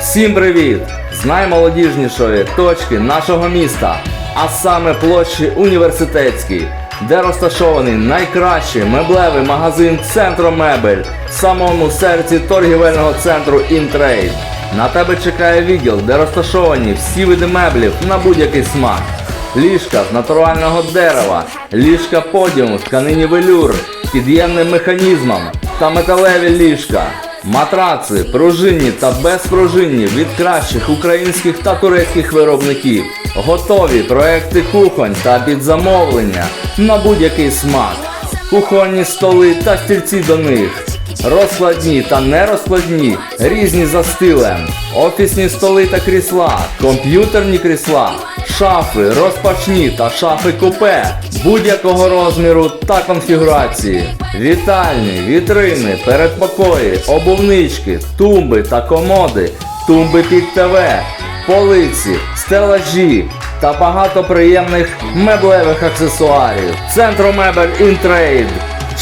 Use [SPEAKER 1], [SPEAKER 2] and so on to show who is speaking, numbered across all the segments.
[SPEAKER 1] Всім привіт! З наймолодіжнішої точки нашого міста, а саме площі Університетській, де розташований найкращий меблевий магазин Центромебель в самому серці торгівельного центру Інтрейд. На тебе чекає відділ, де розташовані всі види меблів на будь-який смак. Ліжка з натурального дерева, ліжка подіум тканині велюр, під'ємним механізмом та металеві ліжка. Матраци, пружинні та безпружинні від кращих українських та турецьких виробників. Готові проекти кухонь та підзамовлення на будь-який смак. Кухонні столи та стільці до них. Розкладні та нерозкладні, різні за стилем, офісні столи та крісла, комп'ютерні крісла, шафи, розпачні та шафи купе будь-якого розміру та конфігурації, вітальні, вітрини, передпокої, обувнички, тумби та комоди, тумби під ТВ, полиці, стелажі та багато приємних меблевих аксесуарів. Центромебель Інтрейд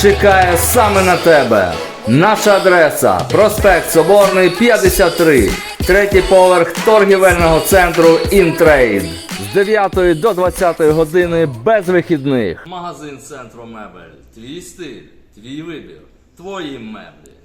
[SPEAKER 1] чекає саме на тебе. Наша адреса проспект Соборний 53, третій поверх торгівельного центру Інтрейд. З 9 до 20 години без вихідних. Магазин Центромебель. Твій стиль, твій вибір, твої меблі.